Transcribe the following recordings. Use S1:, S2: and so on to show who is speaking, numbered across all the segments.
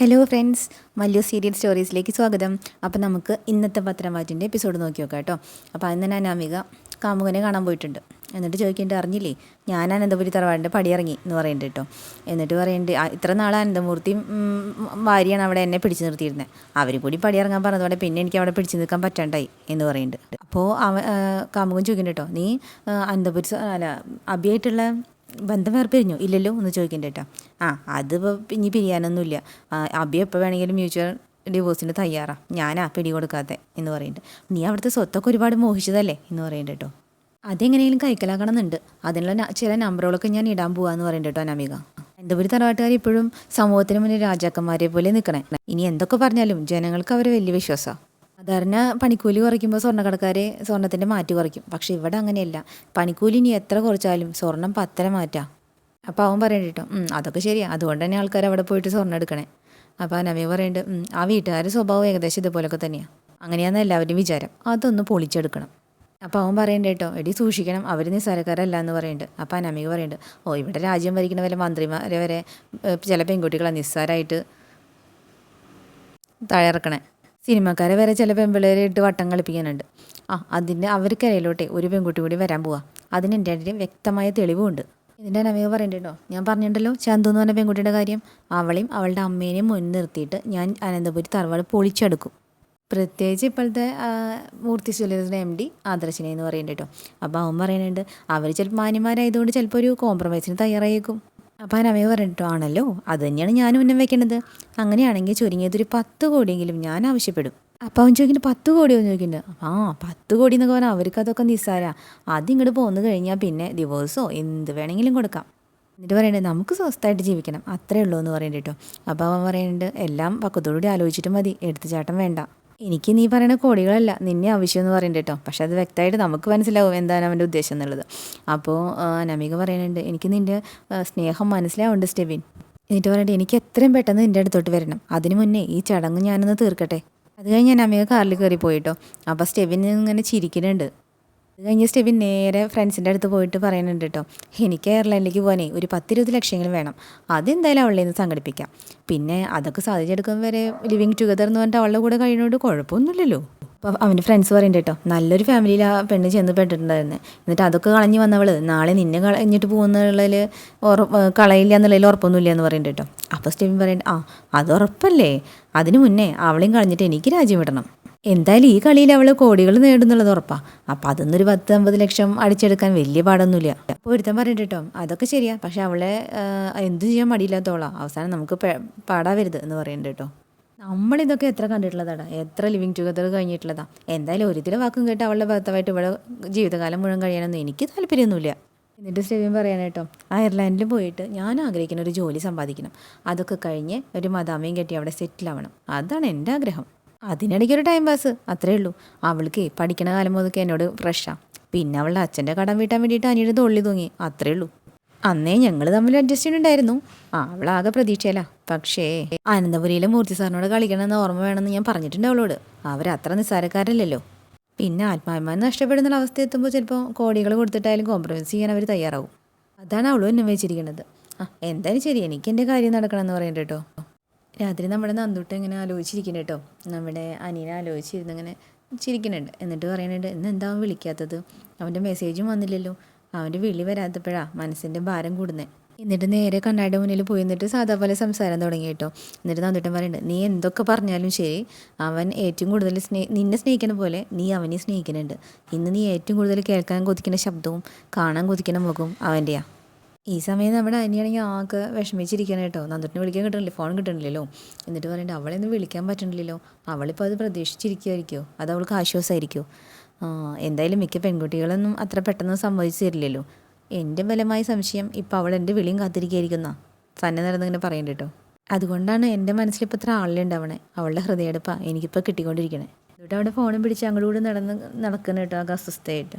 S1: Hello friends Mallu serial സ്റ്റോറീസിലേക്ക് സ്വാഗതം. അപ്പോൾ നമുക്ക് ഇന്നത്തെ പത്രമാറ്റിന്റെ എപ്പിസോഡ് നോക്കി നോക്കാം കേട്ടോ. അപ്പോൾ അന്ന് തന്നെ അനാമിക കാമുകനെ കാണാൻ പോയിട്ടുണ്ട്. എന്നിട്ട് ചോദിക്കേണ്ട അറിഞ്ഞില്ലേ? ഞാൻ അനന്തപുരി തറവാടിന്റെ പടിയിറങ്ങി എന്ന് പറയുന്നുണ്ട് കേട്ടോ. എന്നിട്ട് പറയുന്നുണ്ട് ഇത്ര നാൾ അനന്തമൂർത്തി ഭാര്യയാണ് അവിടെ എന്നെ പിടിച്ചു നിർത്തിയിരുന്നത് അവരും കൂടി പടിയിറങ്ങാൻ പറഞ്ഞതോടെ പിന്നെ എനിക്ക് അവിടെ പിടിച്ചു നിൽക്കാൻ പറ്റണ്ടായി എന്ന് പറയുന്നുണ്ട്. അപ്പോൾ അവ കാമുകൻ ചോദിക്കുന്നുണ്ട് കേട്ടോ നീ അനന്തപുരി അല്ല അഭിയായിട്ടുള്ള ബന്ധം വേർപിരിഞ്ഞു. ഇല്ലല്ലോ ഒന്ന് ചോദിക്കണ്ടേ കേട്ടോ ആ അതിപ്പോൾ ഇനി പിരിയാനൊന്നുമില്ല. അബി എപ്പോൾ വേണമെങ്കിലും മ്യൂച്വൽ ഡിവോഴ്സിന് തയ്യാറാ. ഞാനാ പിടി കൊടുക്കാതെ എന്ന് പറയുന്നുണ്ട് നീ അവിടുത്തെ സ്വത്തൊക്കെ ഒരുപാട് മോഹിച്ചതല്ലേ എന്ന് പറയുന്നുണ്ട് കേട്ടോ അതെങ്ങനെയെങ്കിലും കൈക്കലാക്കണം എന്നുണ്ട് അതിനുള്ള ചില നമ്പറുകളൊക്കെ ഞാൻ ഇടാൻ പോവാന്ന് പറയുന്നുണ്ട് കേട്ടോ അനാമിക. ഒരു തറവാട്ടുകാർ ഇപ്പോഴും സമൂഹത്തിന് മുന്നിൽ രാജാക്കന്മാരെ പോലെ നിൽക്കണേ ഇനി എന്തൊക്കെ പറഞ്ഞാലും ജനങ്ങൾക്ക് അവരെ വലിയ വിശ്വാസമാണ് സാധാരണ പണിക്കൂലി കുറയ്ക്കുമ്പോൾ സ്വർണക്കടക്കാരെ സ്വർണത്തിന്റെ മാറ്റി കുറയ്ക്കും. പക്ഷെ ഇവിടെ അങ്ങനെയല്ല. പണിക്കൂലി ഇനി എത്ര കുറച്ചാലും സ്വർണം പത്തര മാറ്റാ. അപ്പോൾ അവൻ പറയണ്ട കേട്ടോ അതൊക്കെ ശരിയാണ് അതുകൊണ്ട് തന്നെ ആൾക്കാർ അവിടെ പോയിട്ട് സ്വർണം എടുക്കണേ. അപ്പോൾ അനമി പറയുന്നുണ്ട് "ഉം, ആ വീട്ടുകാരുടെ സ്വഭാവം ഏകദേശം ഇതുപോലൊക്കെ തന്നെയാണ് അങ്ങനെയാണെന്ന് എല്ലാവരുടെയും വിചാരം. അതൊന്ന് പൊളിച്ചെടുക്കണം. അപ്പോൾ അവൻ പറയണ്ട കേട്ടോ എടി സൂക്ഷിക്കണം. അവർ നിസ്സാരക്കാരല്ല എന്ന് പറയുന്നുണ്ട് അപ്പോൾ അനമിക പറയുന്നുണ്ട് ഓ ഇവിടെ രാജ്യം ഭരിക്കുന്ന വല്ല മന്ത്രിമാരെ വരെ ചില പെൺകുട്ടികളെ നിസ്സാരമായിട്ട് തയ്യാറക്കണേ സിനിമക്കാരെ വരെ ചില പെൺപിള്ളേരെ ഇട്ട് വട്ടം കളിപ്പിക്കാനുണ്ട്. ആ അതിന്റെ അവർക്കരയിലോട്ടെ ഒരു പെൺകുട്ടി കൂടി വരാൻ പോവാ. അതിന് എന്റെ അടിയിൽ വ്യക്തമായ തെളിവുമുണ്ട്. ഇതിന്റെ അനമിക പറയണ്ടോ ഞാൻ പറഞ്ഞിട്ടുണ്ടല്ലോ ചന്തു എന്ന് പറഞ്ഞ പെൺകുട്ടിയുടെ കാര്യം. അവളെയും അവളുടെ അമ്മേനെയും മുന്നിൽ നിർത്തിയിട്ട് ഞാൻ അനന്തപുരി തറവാട് പൊളിച്ചെടുക്കും. പ്രത്യേകിച്ച് ഇപ്പോഴത്തെ മൂർത്തി സുലഭയുടെ എം ഡി ആദർശിനെ എന്ന് പറയുന്നുണ്ട് കേട്ടോ അപ്പോൾ അവൻ പറയുന്നുണ്ട് അവർ ചിലപ്പോൾ മാന്യന്മാരായതുകൊണ്ട് ചിലപ്പോൾ ഒരു കോംപ്രമൈസിന് തയ്യാറായേക്കും. അപ്പോൾ അനമയ പറഞ്ഞിട്ടോ ആണല്ലോ? അത് തന്നെയാണ് ഞാനും ഉന്നം വെക്കേണ്ടത് അങ്ങനെയാണെങ്കിൽ ചുരുങ്ങിയതൊരു പത്ത് കോടിയെങ്കിലും ഞാൻ ആവശ്യപ്പെടും. അപ്പോൾ അവൻ ചോദിക്കുന്നത് പത്ത് കോടിയോ? എന്ന് ചോദിക്കുന്നുണ്ട്. ആ പത്ത് കോടി എന്നൊക്കെ പറഞ്ഞാൽ അവർക്ക് അതൊക്കെ നിസ്സാരാ. അതിങ്ങോട്ട് പോന്നു കഴിഞ്ഞാൽ പിന്നെ ഡിവോഴ്സോ എന്ത് വേണമെങ്കിലും കൊടുക്കാം. എന്നിട്ട് പറയുന്നത് നമുക്ക് സ്വസ്ഥമായിട്ട് ജീവിക്കണം. അത്രേ ഉള്ളൂ എന്ന് പറയുന്നുണ്ട് കേട്ടോ. അപ്പോൾ അവൻ പറയുന്നുണ്ട് എല്ലാം പക്കത്തോടുകൂടി ആലോചിച്ചിട്ട് മതി. എടുത്തുചാട്ടം വേണ്ട. എനിക്ക് നീ പറയുന്ന കോടികളല്ല നിന്നെ ആവശ്യം എന്ന് പറയുന്നുണ്ട് കേട്ടോ പക്ഷെ അത് വ്യക്തമായിട്ട് നമുക്ക് മനസ്സിലാവും എന്താണ് അവന്റെ ഉദ്ദേശം എന്നുള്ളത്. അപ്പോൾ നമിക പറയുന്നുണ്ട് എനിക്ക് നിന്റെ സ്നേഹം മനസ്സിലാവുണ്ട് സ്റ്റെവിൻ. എന്നിട്ട് പറഞ്ഞിട്ട് എനിക്ക് എത്രയും പെട്ടെന്ന് നിന്റെ അടുത്തോട്ട് വരണം. അതിന് മുന്നേ ഈ ചടങ്ങ് ഞാനൊന്ന് തീർക്കട്ടെ. അത് കഴിഞ്ഞ് ഞാൻ അമ്മയെ കാറിൽ കയറി പോയിട്ടോ അപ്പോൾ സ്റ്റെവിൻ ഇങ്ങനെ ചിരിക്കുന്നുണ്ട്. അത് കഴിഞ്ഞ് സ്റ്റെവിൻ നേരെ ഫ്രണ്ട്സിന്റെ അടുത്ത് പോയിട്ട് പറയുന്നുണ്ട് കേട്ടോ എനിക്ക് എയർലൈനിലേക്ക് പോകാനേ ഒരു പത്തിരുപത് ലക്ഷമെങ്കിലും വേണം. അതെന്തായാലും അവളുടെ നിന്ന് സംഘടിപ്പിക്കാം. പിന്നെ അതൊക്കെ സാധിച്ചെടുക്കും വരെ ലിവിങ് ടുഗദർ എന്ന് പറഞ്ഞിട്ട് അവളുടെ കൂടെ കഴിയുന്നതുകൊണ്ട് കുഴപ്പമൊന്നുമില്ലല്ലോ. അപ്പോൾ അവന്റെ ഫ്രണ്ട്സ് പറയുന്നുണ്ട് കേട്ടോ നല്ലൊരു ഫാമിലിയിൽ ആ പെണ്ണ് ചെന്ന് പെട്ടിട്ടുണ്ടായിരുന്നു. എന്നിട്ട് അതൊക്കെ കളഞ്ഞ് വന്നവൾ നാളെ നിന്നെ കളഞ്ഞിട്ട് പോകുന്നുള്ളതിൽ ഉറ കളയില്ല എന്നുള്ളതിൽ ഉറപ്പൊന്നുമില്ല എന്ന് പറയുന്നുണ്ട് കേട്ടോ. അപ്പോൾ സ്റ്റെവിൻ പറയുന്നുണ്ട് ആ അത് ഉറപ്പല്ലേ? അതിനു മുന്നേ അവളെയും കളഞ്ഞിട്ട് എനിക്ക് രാജ്യം വിടണം. എന്തായാലും ഈ കളിയിൽ അവൾ കോടികൾ നേടുന്നുള്ളത് ഉറപ്പാ. അപ്പം അതൊന്നൊരു പത്ത് അമ്പത് ലക്ഷം അടിച്ചെടുക്കാൻ വലിയ പാടൊന്നുമില്ല. അപ്പോൾ ഒരുത്തൻ പറഞ്ഞിട്ട് കേട്ടോ അതൊക്കെ ശരിയാ പക്ഷെ അവളെ എന്തു ചെയ്യാൻ മടിയില്ലാത്തോളാം. അവസാനം നമുക്ക് പാടാവരുത് എന്ന് പറയുന്നുണ്ട് കേട്ടോ. നമ്മളിതൊക്കെ എത്ര കണ്ടിട്ടുള്ളതാണ് എത്ര ലിവിങ് ടുഗദർ കഴിഞ്ഞിട്ടുള്ളതാ. എന്തായാലും ഒരുത്തിലെ വാക്കും കേട്ട് അവളുടെ ഭർത്താവായിട്ട് ഇവിടെ ജീവിതകാലം മുഴുവൻ കഴിയണമെന്ന് എനിക്ക് താല്പര്യമൊന്നുമില്ല. എന്നിട്ട് സ്റ്റെവിൻ പറയാൻ കേട്ടോ അയർലാൻഡിൽ പോയിട്ട് ഞാൻ ആഗ്രഹിക്കുന്ന ഒരു ജോലി സമ്പാദിക്കണം. അതൊക്കെ കഴിഞ്ഞ് ഒരു മദാമയും കെട്ടി അവിടെ സെറ്റിൽ ആവണം. അതാണ് എന്റെ ആഗ്രഹം. അതിനിടയ്ക്ക് ഒരു ടൈം പാസ് അത്രേ ഉള്ളൂ. അവൾക്ക് പഠിക്കണ കാലം മുതൽക്ക് എന്നോട് ഫ്രഷാണ് പിന്നെ അവളുടെ അച്ഛന്റെ കടം വീട്ടാൻ വേണ്ടിയിട്ട് അനിയുടെ തൊള്ളി തൂങ്ങി. അത്രേ ഉള്ളൂ. അന്നേ ഞങ്ങൾ തമ്മിൽ അഡ്ജസ്റ്റ് ചെയ്യുന്നുണ്ടായിരുന്നു ആ അവളാകെ പ്രതീക്ഷയല്ല പക്ഷേ അനന്തപുരിയിലെ മൂർത്തി സാറിനോട് കളിക്കണമെന്ന് ഓർമ്മ വേണമെന്ന് ഞാൻ പറഞ്ഞിട്ടുണ്ട് അവളോട്. അവരത്ര നിസ്സാരക്കാരല്ലല്ലോ. പിന്നെ ആത്മാഭിമാനം നഷ്ടപ്പെടുന്ന അവസ്ഥ എത്തുമ്പോൾ ചിലപ്പോൾ കോടികൾ കൊടുത്തിട്ടായാലും കോംപ്രമൈസ് ചെയ്യാൻ അവർ തയ്യാറാവും. അതാണ് അവളും എന്നെ വെച്ചിരിക്കുന്നത് ആ എന്തായാലും ശരി. എനിക്ക് എന്റെ കാര്യം നടക്കണമെന്ന് പറയുന്നുണ്ട് കേട്ടോ രാത്രി നമ്മുടെ നന്ദുട്ട് ഇങ്ങനെ ആലോചിച്ചിരിക്കുന്നു കേട്ടോ. നമ്മുടെ അനിയനെ ആലോചിച്ചിരുന്ന് ഇങ്ങനെ ചിരിക്കുന്നുണ്ട്. എന്നിട്ട് പറയുന്നുണ്ട് ഇന്ന് എന്താ അവൻ വിളിക്കാത്തത്? അവന്റെ മെസ്സേജും വന്നില്ലല്ലോ. അവന്റെ വിളി വരാത്തപ്പോഴാണ് മനസ്സിന്റെ ഭാരം കൂടുന്നത് എന്നിട്ട് നേരെ കണ്ണാടിയുടെ മുന്നിൽ പോയി എന്നിട്ട് സാധാ പോലെ സംസാരം തുടങ്ങി കേട്ടോ. എന്നിട്ട് നന്ദിട്ടൻ പറയുന്നുണ്ട് നീ എന്തൊക്കെ പറഞ്ഞാലും ശരി അവൻ ഏറ്റവും കൂടുതൽ സ്നേ നിന്നെ സ്നേഹിക്കുന്ന പോലെ നീ അവനെ സ്നേഹിക്കുന്നുണ്ട്. ഇന്ന് നീ ഏറ്റവും കൂടുതൽ കേൾക്കാൻ കൊതിക്കുന്ന ശബ്ദവും കാണാൻ കൊതിക്കുന്ന മുഖവും അവന്റെയാ. ഈ സമയം നമ്മുടെ അനിയാണെങ്കിൽ ആകെ വിഷമിച്ചിരിക്കണം കേട്ടോ. നന്ദുട്ടിനെ വിളിക്കാൻ കിട്ടണില്ല? ഫോൺ കിട്ടണില്ലല്ലോ. എന്നിട്ട് പറയുന്നുണ്ട് അവളെ ഒന്നും വിളിക്കാൻ പറ്റണില്ലല്ലോ. അവളിപ്പോൾ അത് പ്രതീക്ഷിച്ചിരിക്കുമായിരിക്കുമോ അത് അവൾക്ക് ആശ്വാസമായിരിക്കുമോ ആ, എന്തായാലും മിക്ക പെൺകുട്ടികളൊന്നും അത്ര പെട്ടെന്ന് സംഭവിച്ചു തരില്ലല്ലോ. എന്റെ ബലമായ സംശയം ഇപ്പോൾ അവൾ എന്റെ വിളിയും കാത്തിരിക്കുകയായിരിക്കുന്ന തന്നെ നടന്നിങ്ങനെ പറയണ്ട കേട്ടോ. അതുകൊണ്ടാണ് എന്റെ മനസ്സിലിപ്പോൾ ഇത്ര ആളിലുണ്ടാവണേ അവളുടെ ഹൃദയടുപ്പാണ് എനിക്കിപ്പോൾ കിട്ടിക്കൊണ്ടിരിക്കണേ. എന്നിട്ട് അവിടെ ഫോണും പിടിച്ച് അങ്ങോട്ട് കൂടി നടന്ന് നടക്കുന്ന കേട്ടോ ആകെ അസ്വസ്ഥയായിട്ട്.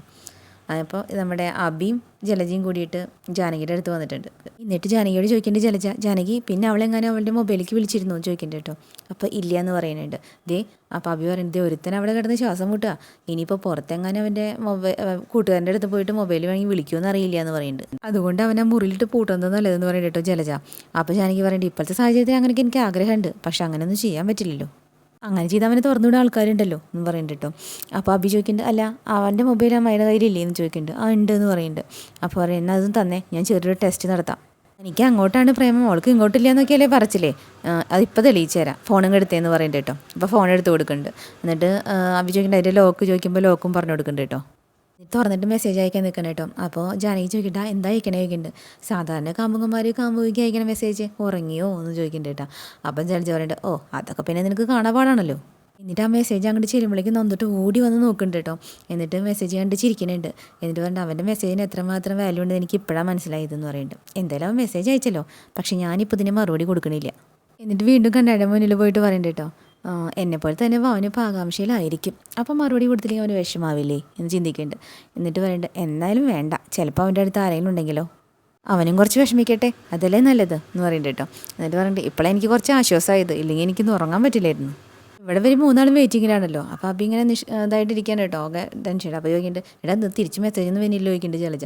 S1: അപ്പോൾ നമ്മുടെ അബിയും ജലജയും കൂടിയിട്ട് ജാനകിയുടെ അടുത്ത് വന്നിട്ടുണ്ട്. എന്നിട്ട് ജാനകിയോട് ചോദിക്കേണ്ടത് ജലജ ജാനകി പിന്നെ അവളെങ്ങനെ അവളുടെ മൊബൈലിലേക്ക് വിളിച്ചിരുന്നു? ചോദിക്കേണ്ട കേട്ടോ. അപ്പോൾ ഇല്ല എന്ന് പറയുന്നുണ്ട്. ദേ അപ്പോൾ അബി പറയുന്നത് ഒരുത്തൻ അവിടെ കിടന്ന് ശ്വാസം മുട്ടുക ഇനിയിപ്പോൾ പുറത്തെങ്ങാനും അവന്റെ മൊബൈൽ കൂട്ടുകാരന്റെ അടുത്ത് പോയിട്ട് മൊബൈൽ വാങ്ങി വിളിക്കുമെന്ന് അറിയില്ല എന്ന് പറയുന്നുണ്ട്. അതുകൊണ്ട് അവൻ ആ മുറിയിലിട്ട് പൂട്ടുന്നത് നല്ലതെന്ന് പറയുന്നത് കേട്ടോ ജലജ. അപ്പോൾ ജാനകി പറയുന്നുണ്ട് ഇപ്പോഴത്തെ സാഹചര്യത്തിൽ അങ്ങനെയൊക്കെ എനിക്ക് ആഗ്രഹമുണ്ട്. പക്ഷെ അങ്ങനെയൊന്നും ചെയ്യാൻ പറ്റില്ലല്ലോ. അങ്ങനെ ചെയ്ത് അവനെ തുറന്നുവിടാൻ ആൾക്കാരുണ്ടല്ലോ എന്ന് പറയുന്നുണ്ട് കേട്ടോ അപ്പോൾ അഭി ചോദിക്കുന്നുണ്ട് അല്ല അവന്റെ മൊബൈൽ അമ്മയുടെ കയ്യിലില്ലേ എന്ന് ചോദിക്കുന്നുണ്ട് ആ ഉണ്ട് എന്ന് പറയുന്നുണ്ട് അപ്പോൾ പറയുന്നത് അതും തന്നെ ഞാൻ ചെറിയൊരു ടെസ്റ്റ് നടത്താം. എനിക്ക് അങ്ങോട്ടാണ് പ്രേമം അവൾക്ക് ഇങ്ങോട്ടില്ല എന്നൊക്കെയല്ലേ പറച്ചില്ലേ അതിപ്പോൾ തെളിയിച്ചു തരാം. ഫോണും എടുത്തേന്ന് പറയുന്നുണ്ട് കേട്ടോ അപ്പോൾ ഫോൺ എടുത്ത് കൊടുക്കുന്നുണ്ട് എന്നിട്ട് ആ, അഭി ചോദിക്കുന്നുണ്ട് അതിന്റെ ലോക്ക് ചോദിക്കുമ്പോൾ ലോക്കും പറഞ്ഞു കൊടുക്കുന്നുണ്ട് കേട്ടോ തുറന്നിട്ട് മെസ്സേജ് അയക്കാൻ നിൽക്കണം കേട്ടോ അപ്പോൾ ജാനകി ചോദിക്കട്ടെ എന്താ അയക്കണേ ചോദിക്കുന്നുണ്ട് സാധാരണ കാമ്പുകന്മാർ കാമ്പുകിക്ക് അയക്കണ മെസ്സേജ് ഉറങ്ങിയോ? എന്ന് ചോദിക്കുന്നുണ്ട് കേട്ടോ അപ്പം ജലജ പറയുന്നുണ്ട് ഓ അതൊക്കെ പിന്നെ നിനക്ക് കാണാൻ പാടാണല്ലോ. എന്നിട്ട് ആ മെസ്സേജ് അങ്ങോട്ട് ചെല്ലുമ്പോഴേക്കും നന്നിട്ട് ഓടി വന്ന് നോക്കുന്നുണ്ട് കേട്ടോ എന്നിട്ട് മെസ്സേജ് കണ്ട് ചിരിക്കുന്നുണ്ട് എന്നിട്ട് പറഞ്ഞിട്ട് അവന്റെ മെസ്സേജിന് എത്രമാത്രം വാല്യൂ ഉണ്ട്? എനിക്ക് ഇപ്പോഴാണ് മനസ്സിലായതെന്ന് പറയുന്നുണ്ട് എന്തായാലും മെസ്സേജ് അയച്ചല്ലോ. പക്ഷേ ഞാനിപ്പോൾ ഇതിന് മറുപടി കൊടുക്കണില്ല. എന്നിട്ട് വീണ്ടും കണ്ണയുടെ മുന്നിൽ പോയിട്ട് പറയുന്നുണ്ട് കേട്ടോ എന്നെപ്പോലെ തന്നെ അവന് ഇപ്പോൾ ആകാംക്ഷയിലായിരിക്കും അപ്പം മറുപടി കൊടുത്തില്ലെങ്കിൽ അവന് വിഷമാവില്ലേ എന്ന് ചിന്തിക്കുന്നുണ്ട് എന്നിട്ട് പറയണ്ട എന്നാലും വേണ്ട. ചിലപ്പോൾ അവന്റെ അടുത്ത് ആരെങ്കിലും ഉണ്ടെങ്കിലോ? അവനും കുറച്ച് വിഷമിക്കട്ടെ. അതല്ലേ നല്ലത്? എന്ന് പറയുന്നുണ്ട് കേട്ടോ. എന്നിട്ട് പറഞ്ഞിട്ട് ഇപ്പോഴാണ് എനിക്ക് കുറച്ച് ആശ്വാസമായത് ഇല്ലെങ്കിൽ എനിക്കൊന്ന് ഉറങ്ങാൻ പറ്റില്ലായിരുന്നു. ഇവിടെ വരും മൂന്നാളും വെയിറ്റിങ്ങിലാണല്ലോ അപ്പോൾ അപ്പം ഇങ്ങനെ നിഷ് ഇതായിട്ടിരിക്കാൻ കേട്ടോ. ആകെ ടെൻഷൻ അപ്പോൾ ചോദിക്കുന്നുണ്ട് എടാ തിരിച്ച് മെസ്സേജ് ഒന്നും വന്നില്ല ചോദിക്കുന്നുണ്ട് ജലജ.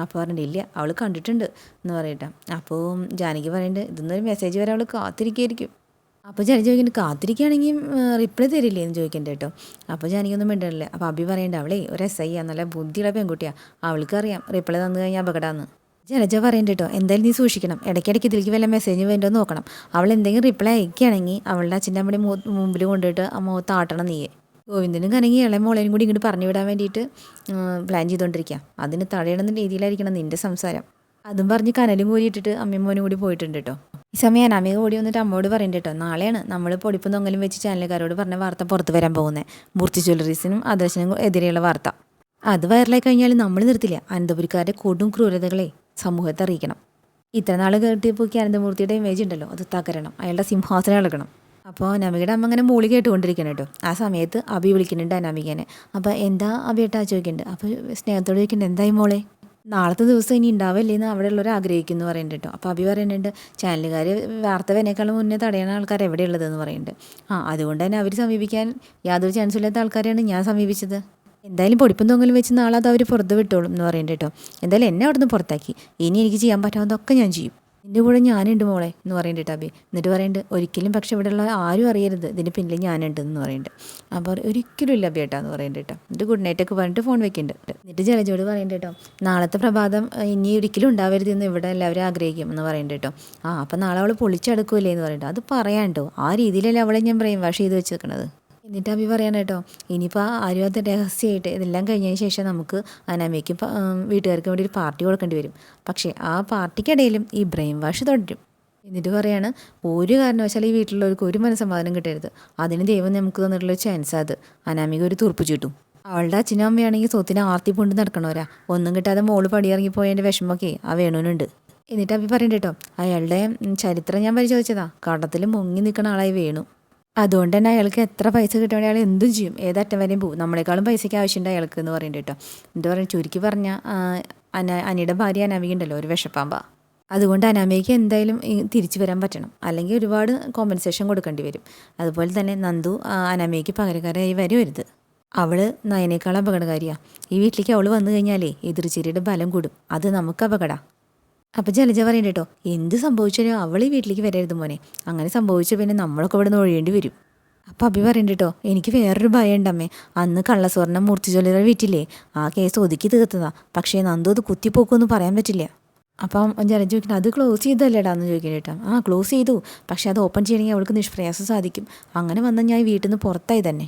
S1: അപ്പോൾ പറഞ്ഞിട്ട് ഇല്ല അവൾ കണ്ടിട്ടുണ്ട്. എന്ന് പറയട്ടെ. അപ്പോൾ ജാനകി പറയുന്നുണ്ട് ഇതൊന്നൊരു മെസ്സേജ് വരെ അവൾ കാത്തിരിക്കുകയായിരിക്കും അപ്പോൾ ജാനകി ചോദിക്കുന്നത് കാത്തിരിക്കുകയാണെങ്കിൽ റിപ്ലൈ തരില്ലേ എന്ന് ചോദിക്കണ്ട കേട്ടോ അപ്പോൾ ഞാനിക്കൊന്നും മിണ്ടല്ലേ അപ്പോൾ അഭി പറയണ്ട അവളേ ഒരു എസ് ഐ ആ നല്ല ബുദ്ധിയുള്ള പെൺകുട്ടിയാണ് അവൾക്ക് അറിയാം റിപ്ലൈ തന്നു കഴിഞ്ഞാൽ അപകടമാണ് ജലജ പറയണ്ട കേട്ടോ എന്തായാലും നീ സൂക്ഷിക്കണം. ഇടയ്ക്കിടയ്ക്ക് ഇതിലേക്ക് വല്ല മെസ്സേജ് വേണ്ടോ നോക്കണം. അവൾ എന്തെങ്കിലും റിപ്ലൈ അയക്കുകയാണെങ്കിൽ അവളുടെ അച്ഛന്റെ അമ്മയുടെ മുമ്പിൽ കൊണ്ടുപോയിട്ട് ആ മുഖത്ത് ആട്ടണം നീയെ. ഗോവിന്ദനും കനങ്ങി ഇളയ മോളേനും കൂടി ഇങ്ങോട്ട് പറഞ്ഞു വിടാൻ വേണ്ടിയിട്ട് പ്ലാൻ ചെയ്തുകൊണ്ടിരിക്കുക അതിന് തടയണമെന്ന രീതിയിലായിരിക്കണം നിന്റെ സംസാരം. അതും പറഞ്ഞ് കനലും കൂരിയിട്ടിട്ട് അമ്മയും മോനും കൂടി പോയിട്ടുണ്ട് കേട്ടോ ഈ സമയം അനാമിക ഓടി വന്നിട്ട് അമ്മോട് പറയണ്ട കേട്ടോ നാളെയാണ് നമ്മൾ പൊടിപ്പും തൊങ്ങലും വെച്ച് ചാനലുകാരോട് പറഞ്ഞ വാർത്ത പുറത്ത് വരാൻ പോകുന്നത് മൂർത്തി ജ്വല്ലറീസിനും ആദർശനും എതിരെയുള്ള വാർത്ത. അത് വൈറലായി കഴിഞ്ഞാൽ നമ്മൾ നിർത്തില്ല. അനന്തപുരിക്കാരുടെ കൊടും ക്രൂരതകളെ സമൂഹത്തെ അറിയിക്കണം. ഇത്ര നാൾ കേട്ടിപ്പോക്കി അനന്തമൂർത്തിയുടെ ഇമേജ് ഉണ്ടല്ലോ അത് തകരണം. അയാളുടെ സിംഹാസനം ഇളകണം അപ്പോൾ നമികയുടെ അമ്മ അങ്ങനെ മൂളി കേട്ടുകൊണ്ടിരിക്കണം കേട്ടോ ആ സമയത്ത് അബി വിളിക്കുന്നുണ്ട് അനാമികനെ. അപ്പോൾ എന്താ അബിയേട്ടാ ചോദിക്കുന്നുണ്ട് അപ്പോൾ സ്നേഹത്തോട് ചോദിക്കുന്നുണ്ട് എന്തായി മോളെ? നാളത്തെ ദിവസം ഇനി ഉണ്ടാവില്ലെന്ന് അവിടെ ഉള്ളവർ ആഗ്രഹിക്കുന്നു പറയുന്നുണ്ട് കേട്ടോ. അപ്പോൾ അഭി പറയുന്നുണ്ട് ചാനലുകാർ വാർത്ത വരേക്കാളും മുന്നേ തടയണ ആൾക്കാർ എവിടെയുള്ളതെന്ന് പറയുന്നുണ്ട്. ആ അതുകൊണ്ട് തന്നെ അവർ സമീപിക്കാൻ യാതൊരു ചാൻസും ഇല്ലാത്ത ആൾക്കാരെയാണ് ഞാൻ സമീപിച്ചത്. എന്തായാലും പൊടിപ്പും തൊങ്ങലും വെച്ച് നാളെ അത് അവർ പുറത്ത് വിട്ടോളും എന്ന് പറയുന്നുണ്ട് കേട്ടോ. എന്തായാലും എന്നെ അവിടെ നിന്ന് പുറത്താക്കി. ഇനി എനിക്ക് ചെയ്യാൻ പറ്റാവുന്നതൊക്കെ ഞാൻ ചെയ്യും. നിന്റെ കൂടെ ഞാനുണ്ട് മോളെ എന്ന് പറയുന്നുണ്ട് ടബി എന്നിട്ട് പറയുന്നുണ്ട് ഒരിക്കലും പക്ഷെ ഇവിടെയുള്ള ആരും അറിയരുത്. ഇതിന് പിന്നിൽ ഞാനുണ്ട് എന്ന് പറയുന്നുണ്ട് അപ്പോൾ ഒരിക്കലും ഇല്ല ബേട്ടാ എന്ന് പറയുന്നുണ്ട് കേട്ടോ എന്നിട്ട് ഗുഡ് നൈറ്റ് ഒക്കെ പറഞ്ഞിട്ട് ഫോൺ വെക്കുന്നുണ്ട് എന്നിട്ട് ജലജോട് പറയുന്നുണ്ട് കേട്ടോ നാളത്തെ പ്രഭാതം ഇനി ഒരിക്കലും ഉണ്ടാവരുത് എന്ന് ഇവിടെ എല്ലാവരും ആഗ്രഹിക്കും എന്ന് പറയുന്നുണ്ട് കേട്ടോ ആ അപ്പം നാളെ അവൾ പൊളിച്ചെടുക്കൂലേ എന്ന് പറയുന്നുണ്ട് അത് പറയാണ്ടോ ആ രീതിയിലല്ലേ അവളെ ഞാൻ പറയും വാഷ് ചെയ്ത് വെച്ചേക്കണത്. എന്നിട്ട് അഭി പറയാണ് കേട്ടോ ഇനിയിപ്പോൾ ആരും രഹസ്യമായിട്ട് ഇതെല്ലാം കഴിഞ്ഞതിന് ശേഷം നമുക്ക് അനാമയ്ക്ക് വീട്ടുകാർക്ക് വേണ്ടി ഒരു പാർട്ടി കൊടുക്കേണ്ടി വരും. പക്ഷേ ആ പാർട്ടിക്കിടയിലും ഈ ബ്രെയിൻ വാഷ് തുടരും. എന്നിട്ട് പറയാണ് ഒരു കാരണവശാലും ഈ വീട്ടിലുള്ളവർക്ക് ഒരു മനസ്സമാധാനം കിട്ടരുത്. അതിന് ദൈവം നമുക്ക് തന്നിട്ടുള്ള ചാൻസ് അത്. അനാമിക ഒരു തുറപ്പ് ചുറ്റും അവളുടെ അച്ഛനും അമ്മയാണെങ്കിൽ സ്വത്തിന് ആർത്തി പൊണ്ട് നടക്കണവരാ. ഒന്നും കിട്ടാതെ മോൾ പടിയിറങ്ങിപ്പോയതിന്റെ വിഷമൊക്കെ ആ വേണുവിനുണ്ട്. എന്നിട്ട് അഭി പറയണ്ട കേട്ടോ അയാളുടെ ചരിത്രം ഞാൻ പരിശോധിച്ചതാ. കടത്തിൽ മുങ്ങി നിൽക്കുന്ന ആളായി വേണു. അതുകൊണ്ട് തന്നെ അയാൾക്ക് എത്ര പൈസ കിട്ടുകയാണെങ്കിൽ അയാൾ എന്തും ചെയ്യും. ഏതറ്റം വരെയും പോകും. നമ്മളെക്കാളും പൈസയ്ക്ക് ആവശ്യമുണ്ട് അയാൾക്ക് എന്ന് പറയുന്നത് കേട്ടോ. എന്താ പറയുക ചുരുക്കി പറഞ്ഞ അന അനിയുടെ ഭാര്യ അനാമിക ഉണ്ടല്ലോ ഒരു വിഷപ്പാമ്പ. അതുകൊണ്ട് അനാമികയ്ക്ക് എന്തായാലും തിരിച്ചു വരാൻ പറ്റണം. അല്ലെങ്കിൽ ഒരുപാട് കോമ്പൻസേഷൻ കൊടുക്കേണ്ടി വരും. അതുപോലെ തന്നെ നന്ദു അനാമികയ്ക്ക് പകരക്കാരായി വരുത് അവൾ നയനേക്കാൾ അപകടകാരിയാണ് ഈ വീട്ടിലേക്ക് അവൾ വന്നു കഴിഞ്ഞാലേ എതിർച്ചിരിയുടെ ബലം കൂടും. അത് നമുക്ക് അപകട. അപ്പം ജലജ പറയണ്ട കേട്ടോ എന്ത് സംഭവിച്ചാലും അവൾ ഈ വീട്ടിലേക്ക് വരരുത് മോനെ. അങ്ങനെ സംഭവിച്ച പിന്നെ നമ്മളൊക്കെ ഇവിടെ നിന്ന് ഒഴിയേണ്ടി വരും. അപ്പം അഭി പറയണ്ട കേട്ടോ എനിക്ക് വേറൊരു ഭയം ഉണ്ടമ്മേ അന്ന് കള്ളസ്വർണം മൂർത്തി ജ്വല്ലറി വീട്ടില്ലേ ആ കേസ് ഒതുക്കി തീർത്തതാ. പക്ഷേ നന്ദു അത് കുത്തിപ്പോക്കുമെന്ന് പറയാൻ പറ്റില്ല. അപ്പം ജലജ ചോദിക്കണം അത് ക്ലോസ് ചെയ്തല്ലേടാ എന്ന് ചോദിക്കണം കേട്ടോ ആ ക്ലോസ് ചെയ്തു. പക്ഷേ അത് ഓപ്പൺ ചെയ്യണമെങ്കിൽ അവൾക്ക് നിഷ്പ്രയാസം സാധിക്കും. അങ്ങനെ വന്നാൽ ഞാൻ വീട്ടിൽ നിന്ന് പുറത്തായി തന്നെ.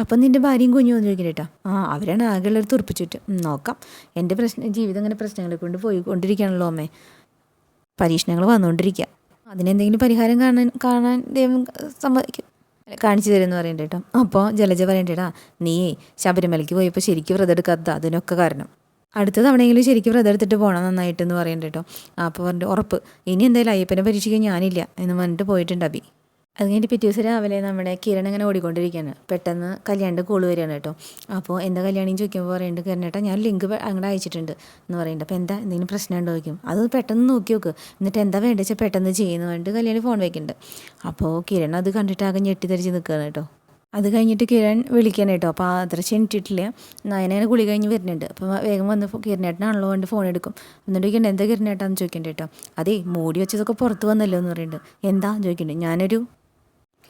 S1: അപ്പം നിന്റെ ഭാര്യയും കുഞ്ഞും ചോദിക്കുന്നത് കേട്ടോ ആ അവരാണ് ആകെയുള്ളൊരു തുറപ്പിച്ചിട്ട്. നോക്കാം. എന്റെ പ്രശ്നം ജീവിതം അങ്ങനെ പ്രശ്നങ്ങളെ കൊണ്ട് പോയി പോയിക്കൊണ്ടിരിക്കുകയാണല്ലോ അമ്മേ. പരീക്ഷണങ്ങൾ വന്നുകൊണ്ടിരിക്കുക അതിനെന്തെങ്കിലും പരിഹാരം കാണാൻ കാണാൻ ദൈവം സമ്മതിക്കും. കാണിച്ചു തരുമെന്ന് പറയണ്ട കേട്ടോ അപ്പോൾ ജലജ പറയണ്ടേടാ നീ ശബരിമലയ്ക്ക് പോയപ്പോൾ ശരിക്കും വ്രതം എടുക്കാത്ത അതിനൊക്കെ കാരണം. അടുത്ത തവണയെങ്കിലും ശരിക്കും വ്രതം എടുത്തിട്ട് പോകണം നന്നായിട്ടെന്ന് പറയണ്ട കേട്ടോ അപ്പോൾ പറഞ്ഞിട്ട് ഉറപ്പ്. ഇനി എന്തായാലും അയ്യപ്പനെ പരീക്ഷിക്കാൻ ഞാനില്ല. എന്ന് പറഞ്ഞിട്ട് പോയിട്ടുണ്ട് അബി അത് പിറ്റേ ദിവസം രാവിലെ നമ്മുടെ കിരൺ ഇങ്ങനെ ഓടിക്കൊണ്ടിരിക്കുകയാണ്. പെട്ടെന്ന് കല്യാണിന്റെ കോൾ വരികയാണ് കേട്ടോ. അപ്പോൾ എന്താ കല്യാണിയും ചോദിക്കുമ്പോൾ പറയുന്നുണ്ട് കിരണേട്ടാ ഞാൻ ലിങ്ക് അങ്ങോട്ട് അയച്ചിട്ടുണ്ട് എന്ന് പറയുന്നുണ്ട് അപ്പോൾ എന്താ എന്തെങ്കിലും പ്രശ്നം ഉണ്ടോ ചോദിക്കും. അത് പെട്ടെന്ന് നോക്കി നോക്ക്. എന്നിട്ട് എന്താ വേണ്ടത് വെച്ചാൽ പെട്ടെന്ന് ചെയ്യുന്നു പറഞ്ഞിട്ട് കല്യാണി ഫോൺ വയ്ക്കുന്നുണ്ട് അപ്പോൾ കിരൺ അത് കണ്ടിട്ട് ആകെ ഞെട്ടിത്തെറിച്ച് നിൽക്കുകയാണ് കേട്ടോ. അത് കഴിഞ്ഞിട്ട് കിരൺ വിളിക്കണം കേട്ടോ. അപ്പോൾ അത്ര ചെന്നിട്ടിട്ടില്ല നയനങ്ങനെ കുളി കഴിഞ്ഞ് വരുന്നുണ്ട്. അപ്പോൾ വേഗം വന്ന് കിരണേട്ടനാണല്ലോ കൊണ്ട് ഫോൺ എടുക്കും. എന്നിട്ട് ചോദിക്കണ്ട എന്താ കിരണേട്ടാന്ന് ചോദിക്കണ്ട കേട്ടോ. അതേ മൂടി വെച്ചതൊക്കെ പുറത്ത് വന്നല്ലോ എന്ന് പറയുന്നുണ്ട് എന്താ? ചോദിക്കണ്ടേ. ഞാനൊരു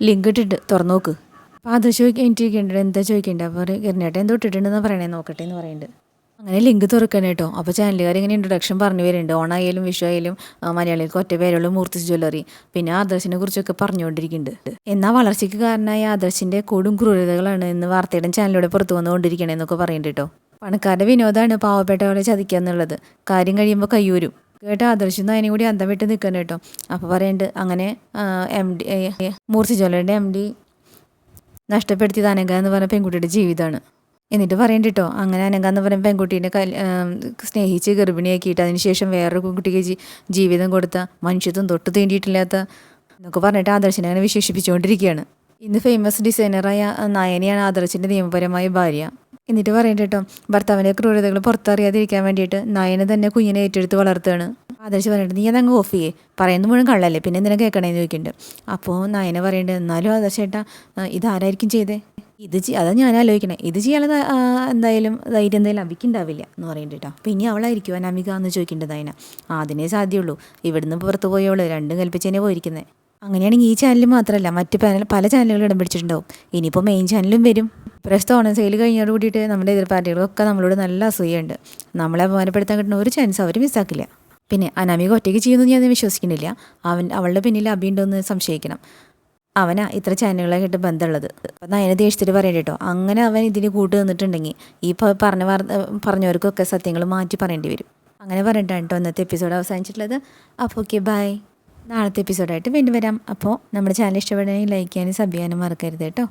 S1: ലിങ്ക് ഇട്ടിട്ട് തുറന്നു നോക്ക് അപ്പോൾ അത് ചോദിക്കേണ്ടിരിക്കേണ്ടത് എന്താ ചോദിക്കേണ്ടത് അപ്പോൾ കിരണേട്ടൻ എന്തോ ഇട്ടിട്ടുണ്ടെന്ന് പറയണേ നോക്കട്ടെ എന്ന് പറയുന്നുണ്ട് അങ്ങനെ ലിങ്ക് തുറക്കണം കേട്ടോ. അപ്പോൾ ചാനലുകാർ ഇങ്ങനെ ഇൻട്രൊഡക്ഷൻ പറഞ്ഞു വരുന്നുണ്ട്. ഓണായാലും വിഷു ആയാലും മലയാളികൾക്ക് ഒറ്റ പേരുള്ള മൂർത്തി ജ്വല്ലറി. പിന്നെ ആദർശിനെ കുറിച്ചൊക്കെ പറഞ്ഞുകൊണ്ടിരിക്കുന്നുണ്ട്. എന്നാൽ വളർച്ചയ്ക്ക് കാരണമായ ആദർശിന്റെ കൂടും ക്രൂരതകളാണ് ഇന്ന് വാർത്തയുടെ ചാനലിലൂടെ പുറത്തു വന്നുകൊണ്ടിരിക്കണേ എന്നൊക്കെ പറയുന്നുണ്ട് കേട്ടോ. പണക്കാരുടെ വിനോദമാണ് പാവപ്പെട്ടവരെ ചതിക്കുക എന്നുള്ളത്. കാര്യം കഴിയുമ്പോൾ കയ്യൂരും. കേട്ടോ ആദർശം അതിനും കൂടി അന്തം വിട്ട് നിൽക്കണം കേട്ടോ. അപ്പോൾ പറയുന്നുണ്ട് അങ്ങനെ എം ഡി ജ്വല്ലറിയുടെ എം ഡി നഷ്ടപ്പെടുത്തിയത് അനങ്ക എന്ന് പറഞ്ഞ പെൺകുട്ടിയുടെ ജീവിതമാണ് എന്നിട്ട് പറയണ്ട കേട്ടോ അങ്ങനെ അനങ്ക എന്ന് പറയുന്ന പെൺകുട്ടീനെ സ്നേഹിച്ച് ഗർഭിണിയാക്കിയിട്ട് അതിനുശേഷം വേറൊരു കുട്ടിക്ക് ജീവിതം കൊടുത്ത മനുഷ്യത്വം തൊട്ട് തേണ്ടിയിട്ടില്ലാത്ത എന്നൊക്കെ പറഞ്ഞിട്ട് ആദർശനെ അങ്ങനെ വിശേഷിപ്പിച്ചുകൊണ്ടിരിക്കുകയാണ് ഇന്ന് ഫേമസ് ഡിസൈനറായ നയനിയാണ് ആദർശിന്റെ നിയമപരമായ ഭാര്യ. എന്നിട്ട് പറയണ്ട കേട്ടോ ഭർത്താവിന്റെ ക്രൂരതകൾ പുറത്തറിയാതിരിക്കാൻ വേണ്ടിയിട്ട് നയനെ തന്നെ കുഞ്ഞിനെ ഏറ്റെടുത്ത് വളർത്തുകയാണ്. ആദർശ് പറഞ്ഞിട്ട് നീ അതങ്ങ് ഓഫ് ചെയ്യേ പറയുന്ന മുഴുവൻ കള്ളല്ലേ പിന്നെ എന്തിനാ കേൾക്കണേന്ന് ചോദിക്കുന്നുണ്ട്. അപ്പോൾ നയനെ പറയുന്നുണ്ട് എന്നാലും ആദർശ് ചേട്ടാ ഇതാരായിരിക്കും ചെയ്തേ? ഇത് അതാ ഞാൻ ആലോചിക്കണേ ഇത് ചെയ്യാനുള്ള എന്തായാലും ധൈര്യം എന്തായാലും അവിക്കുണ്ടാവില്ല എന്ന് പറയുന്നുണ്ട് കേട്ടോ. അപ്പോൾ ഇനി അവളായിരിക്കും അനാമിക? എന്ന് ചോദിക്കേണ്ടത് ആ അതിനേ സാധ്യമുള്ളൂ ഇവിടുന്ന് പുറത്ത് പോയോളൂ രണ്ടും കൽപ്പിച്ചതിനെ പോയിരിക്കുന്നത് അങ്ങനെയാണെങ്കിൽ ഈ ചാനൽ മാത്രമല്ല മറ്റ് പാനൽ പല ചാനലുകളും ഇടം പിടിച്ചിട്ടുണ്ടാവും. ഇനിയിപ്പോൾ മെയിൻ ചാനലും വരും. പ്രസ്തുത ഓണം സെയിൽ കഴിഞ്ഞോട് കൂടിയിട്ട് നമ്മുടെ എതിർ പാർട്ടികളൊക്കെ നമ്മളോട് നല്ല അസൂയുണ്ട് നമ്മളെ അപമാനപ്പെടുത്താൻ കിട്ടുന്ന ഒരു ചാൻസ് അവർ മിസ്സാക്കില്ല പിന്നെ അനാമിക ഒറ്റയ്ക്ക് ചെയ്യുമെന്ന് ഞാൻ വിശ്വസിക്കുന്നില്ല. അവൻ അവളുടെ പിന്നിൽ അഭിയുണ്ടോയെന്ന് സംശയിക്കണം. അവനാ ഇത്ര ചാനലുകളായിട്ട് ബന്ധമുള്ളത്. അപ്പം നയന ദേഷ്യത്തിൽ പറയണ്ട കേട്ടോ. അങ്ങനെ അവൻ ഇതിന് കൂട്ട് നിന്നിട്ടുണ്ടെങ്കിൽ ഈ പറഞ്ഞ പറഞ്ഞവർക്കൊക്കെ സത്യങ്ങൾ മാറ്റി പറയേണ്ടി വരും. അങ്ങനെ പറഞ്ഞിട്ടാണ് കേട്ടോ ഇന്നത്തെ എപ്പിസോഡ് അവസാനിച്ചിട്ടുള്ളത്. അപ്പോൾ ഓക്കെ ബൈ നാളത്തെ എപ്പിസോഡായിട്ട് വീണ്ടും വരാം. അപ്പോൾ നമ്മുടെ ചാനൽ ഇഷ്ടപ്പെടുകയാണെങ്കിൽ ലൈക്ക് ചെയ്യാനും സബ് ചെയ്യാനും മറക്കരുത് കേട്ടോ.